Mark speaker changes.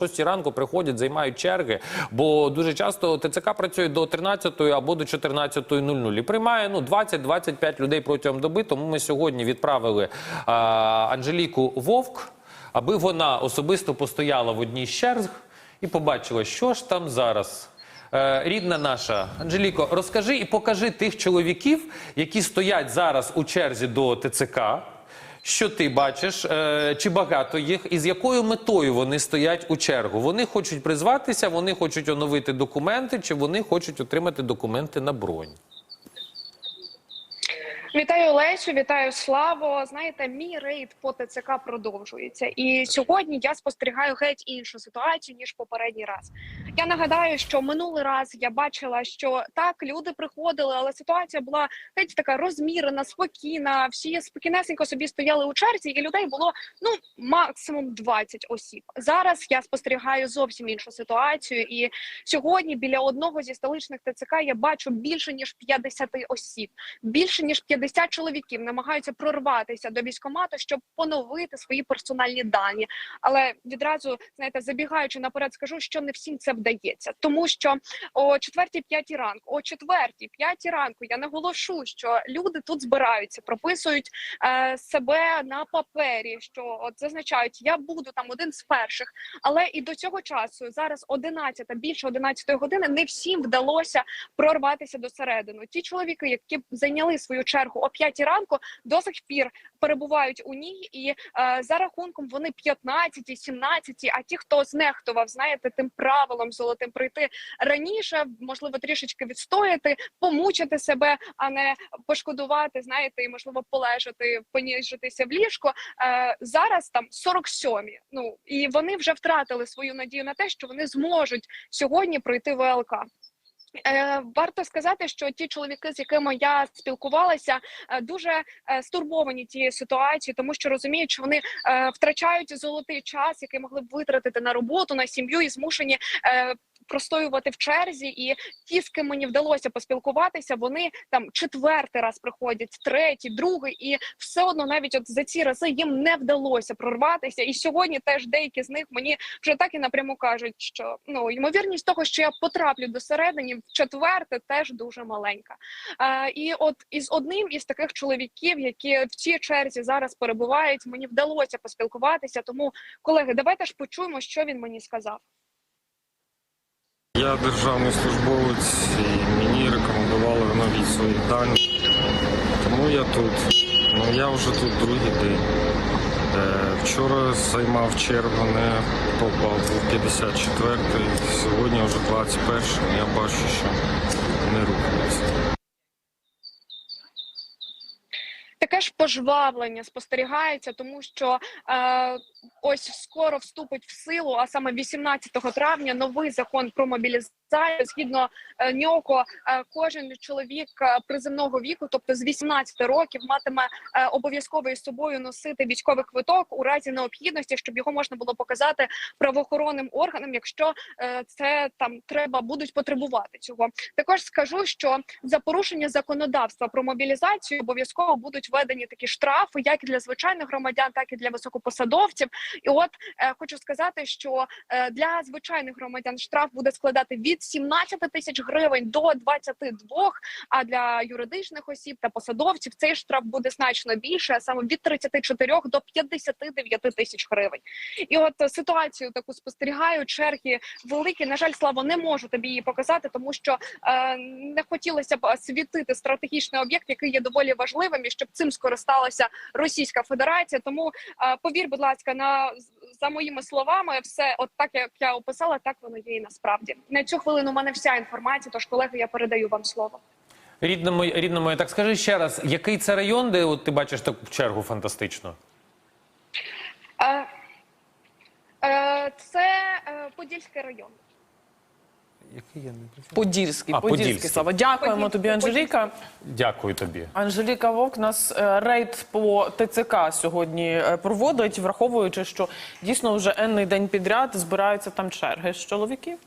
Speaker 1: 6 ранку приходять, займають черги, бо дуже часто ТЦК працює до 13 або до 14.00 і приймає ну 20-25 людей протягом доби. Тому ми сьогодні відправили а, Анжеліку Вовк, аби вона особисто постояла в одній з черг і побачила, що ж там зараз. Е, Рідна наша Анжеліко, розкажи і покажи тих чоловіків, які стоять зараз у черзі до ТЦК. Що ти бачиш? Е, чи багато їх, і з якою метою вони стоять у чергу? Вони хочуть призватися, вони хочуть оновити документи, чи вони хочуть отримати документи на бронь?
Speaker 2: Вітаю Лесю, вітаю Славо. Знаєте, мій рейд по ТЦК продовжується, і сьогодні я спостерігаю геть іншу ситуацію ніж попередній раз. Я нагадаю, що минулий раз я бачила, що так люди приходили, але ситуація була геть така розмірена, спокійна. Всі спокійнесенько собі стояли у черзі, і людей було ну максимум 20 осіб. Зараз я спостерігаю зовсім іншу ситуацію. І сьогодні біля одного зі столичних ТЦК я бачу більше ніж 50 осіб більше ніж 50 чоловіків намагаються прорватися до військкомату, щоб поновити свої персональні дані. Але відразу знаєте, забігаючи наперед, скажу, що не всім це вдається, тому що о 4-5 ранку, о 4-5 ранку я наголошу, що люди тут збираються, прописують е, себе на папері, що от зазначають, я буду там один з перших. Але і до цього часу зараз 11, більше 11 години, не всім вдалося прорватися до середини. Ті чоловіки, які зайняли свою чергу о 5 ранку, до сих пір перебувають у ній, і е, за рахунком вони 15, 17, А ті, хто знехтував, знаєте, тим правилом золотим прийти раніше, можливо, трішечки відстояти, помучити себе, а не пошкодувати, знаєте, і можливо полежати, поніжитися в ліжко. Е, зараз там 47-і, Ну і вони вже втратили свою надію на те, що вони зможуть сьогодні пройти ВЛК. Е, Варто сказати, що ті чоловіки, з якими я спілкувалася, е, дуже е, стурбовані тією ситуацією, тому що розуміють, що вони втрачають золотий час, який могли б витратити на роботу, на сім'ю і змушені. Простоювати в черзі, і ті, з ким мені вдалося поспілкуватися, вони там четвертий раз приходять, третій, другий, і все одно навіть от за ці рази їм не вдалося прорватися. І сьогодні теж деякі з них мені вже так і напряму кажуть, що ну ймовірність того, що я потраплю до середини в четверте, теж дуже маленька. Е, і от із одним із таких чоловіків, які в цій черзі зараз перебувають, мені вдалося поспілкуватися. Тому, колеги, давайте ж почуємо, що він мені сказав.
Speaker 3: Я державний службовець і мені рекомендували нові свої дані. Тому я тут. Ну я вже тут другий день. Е, вчора займав чергу, не попав у 54-й, сьогодні вже 21-й, я бачу, що не рухається.
Speaker 2: Таке ж пожвавлення спостерігається, тому що е, ось скоро вступить в силу, а саме 18 травня, новий закон про мобілізацію. Згідно е, нього, е, кожен чоловік е, приземного віку, тобто з 18 років, матиме обов'язково із собою носити військовий квиток у разі необхідності, щоб його можна було показати правоохоронним органам, якщо це там треба будуть потребувати цього. Також скажу, що за порушення законодавства про мобілізацію обов'язково будуть введені такі штрафи, як і для звичайних громадян, так і для високопосадовців. І от хочу сказати, що для звичайних громадян штраф буде складати від 17 тисяч гривень до 22, а для юридичних осіб та посадовців цей штраф буде значно більше, а саме від 34 до 59 тисяч гривень. І от ситуацію таку спостерігаю. Черги великі. На жаль, слава не можу тобі її показати, тому що е, не хотілося б світити стратегічний об'єкт, який є доволі важливим, і щоб цим скористалася Російська Федерація. Тому е, повір, будь ласка, на за моїми словами, все от так як я описала, так воно є і насправді. На цю хвилину у мене вся інформація. Тож, колеги, я передаю вам слово.
Speaker 1: Рідному рідному, так скажи ще раз, який це район, де от ти бачиш таку чергу фантастичну?
Speaker 2: Е, е, це е, Подільський район.
Speaker 1: Який я не прочитав?
Speaker 4: Подільський,
Speaker 1: А,
Speaker 4: Подільський,
Speaker 1: Подільський.
Speaker 4: Слава. Дякуємо тобі, Анжеліка.
Speaker 1: Дякую тобі.
Speaker 4: Анжеліка Вовк нас е, рейд по ТЦК сьогодні е, проводить, враховуючи, що дійсно вже енний день підряд збираються там черги з чоловіків.